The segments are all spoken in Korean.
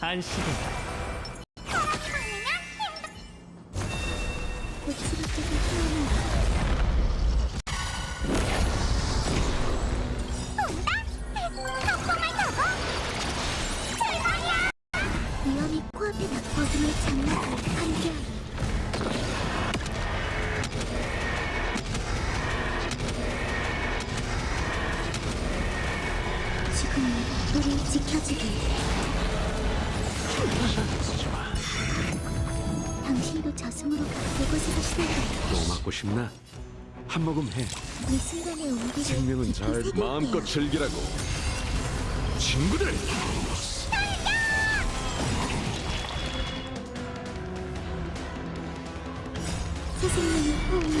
안식은 위험이 코앞에 닥 어둠의 장막을 함께하리 지금은 우리 지켜주길 당신도 저승으로 가 그곳에서 시달려 또 맞고 싶나? 한 모금 해. 이 순간의 온기를 생명은 깊이 잘 새길게요. 마음껏 즐기라고. 친구들, 새 생명의 호응을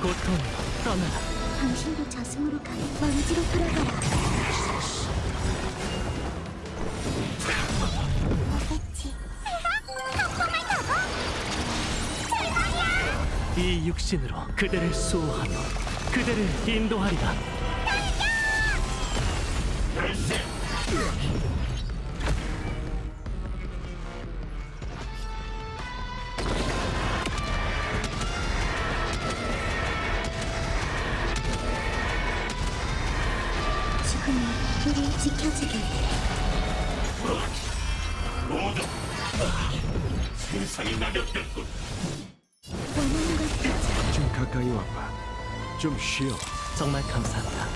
고통 떠나라 당신도 저승으로 가 먼지로 돌아가라. 알겠지? 이 육신으로 그대를 수호하며 그대를 인도하리라. 지금 우리 지켜주길 세상이 낙엽됐군. 원하는 걸 찾아 좀 가까이 와봐. 좀 쉬어. 정말 감사합니다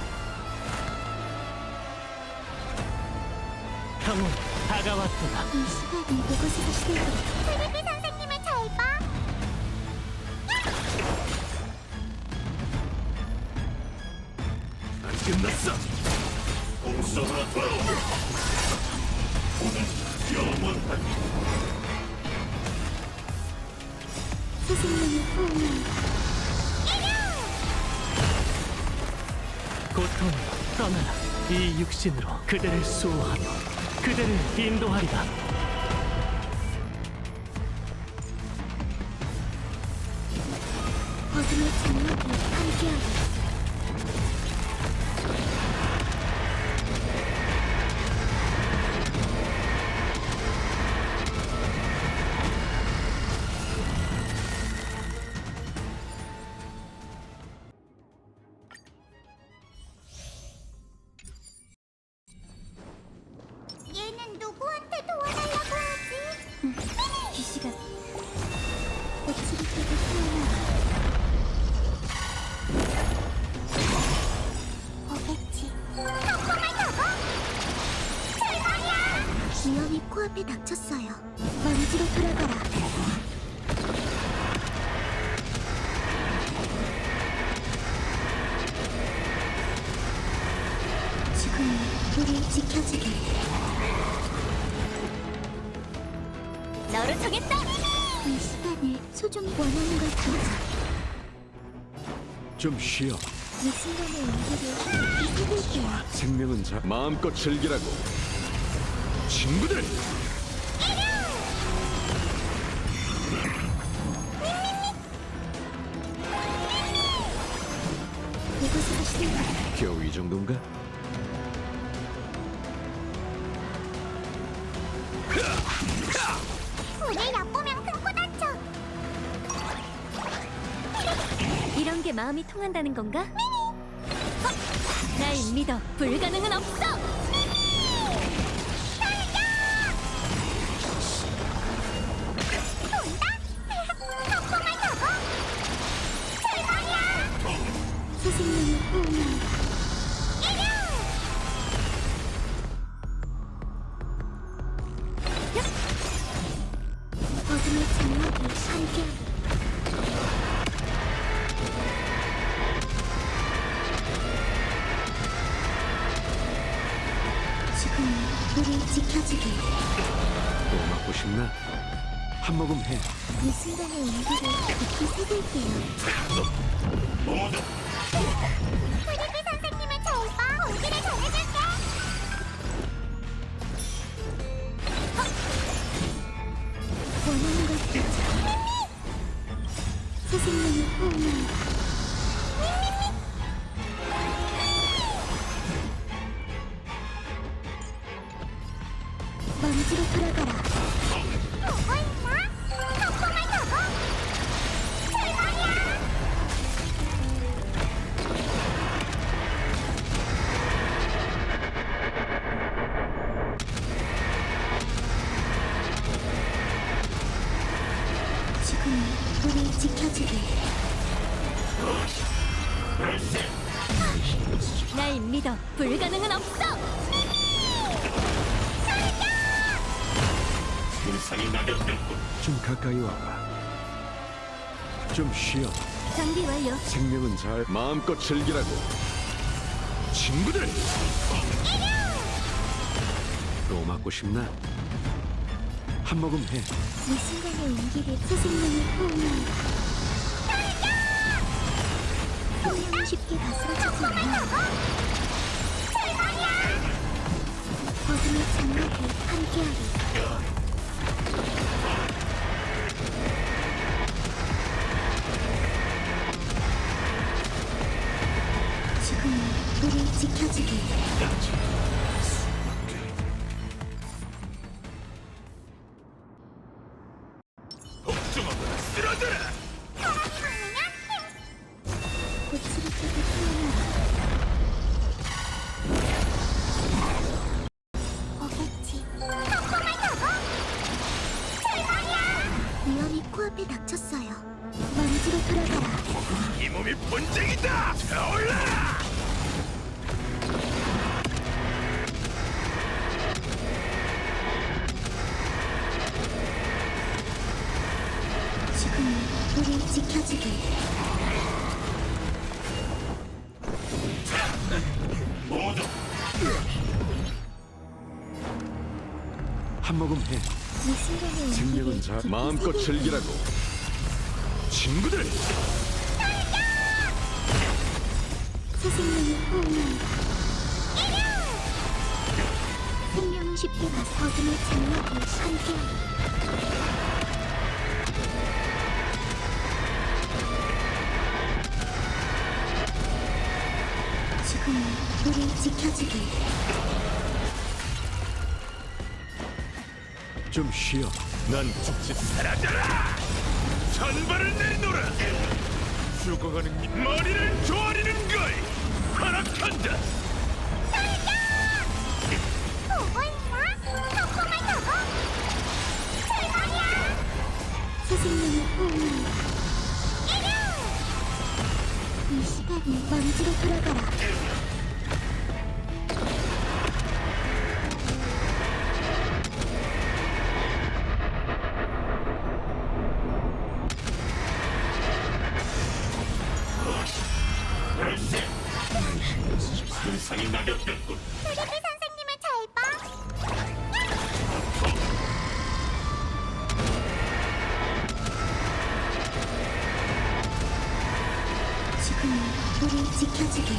평온 다가왔구나 이 시간이 이곳에서 시달려 테레비 선생님을 잘봐 안 끝났어. 오늘 영원한 고통 떠나라. 이 육신으로 그대를 수호하며 그대를 인도하리라. 어둠의 장막을 함께하리 앞에 닥쳤어요 먼지로 돌아가라 지금은 우리 지켜주길 너를 정했다! 이 시간을 소중히 원하는 걸 담자 좀 쉬어. 이 순간의 온기를 깊이 새길게요 생명은 잘 마음껏 즐기라고. 친구들, 이곳에서 시달려 겨우 이 정도인가? 문을 얕보면 큰코 다쳐 이런 게 마음이 통한다는 건가? 날 믿어. 불가능은 없어. 장막을 함께하리 지금은 우리 지켜주길 또 맞고 싶나? 한 모금 해. 이 순간의 온기를 깊이 새길게요 모두 프리비 선생님을 잘 봐. 공기를 전해줄게. 원하는 걸 찾아. 날 믿어. 불가능은 없어. 세상이 낙엽됐군. 좀 가까이 와봐. 좀 쉬어. 장비 완료. 생명은 잘 마음껏 즐기라고. 친구들. 또 맞고 싶나? 한 모금 해. 이 순간의 온기를 스승님이 호응한다. 쉽게 우리 지켜주길. 복종하거나 쓰러져라. 어나라. 오겠지. 폭풍을 타고 출발이야. 위험이 코앞에 닥쳤어요. 먼지로 돌아가라. 이 몸이 본쟁이다. 타올라. 지금 우리 지켜주길. 한 모금 해. 이 순간의 생명은 깊이 마음껏. 즐기라고. 친구들. 생명은 쉽게 어둠의 장막에. 지금 우리 지켜주길. 좀 쉬어. 난 죽지 사라져라. 전발을 내놓으라. 죽어가는 이 머리를 조아리는 걸 허락한다. 우리 지켜주길.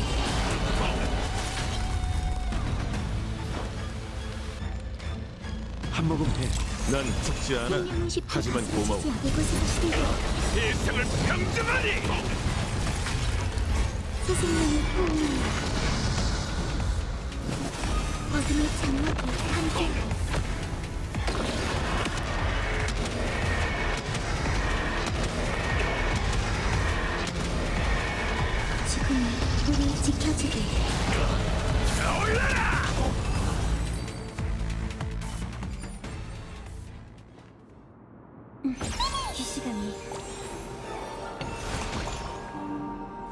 한 모금 해. 난 죽지 않아. 하지만 고마워. 세상을 평정하니. 스승님이 호응한다. 어둠의 장막에 함께. 우리 지켜주길. 타올라라.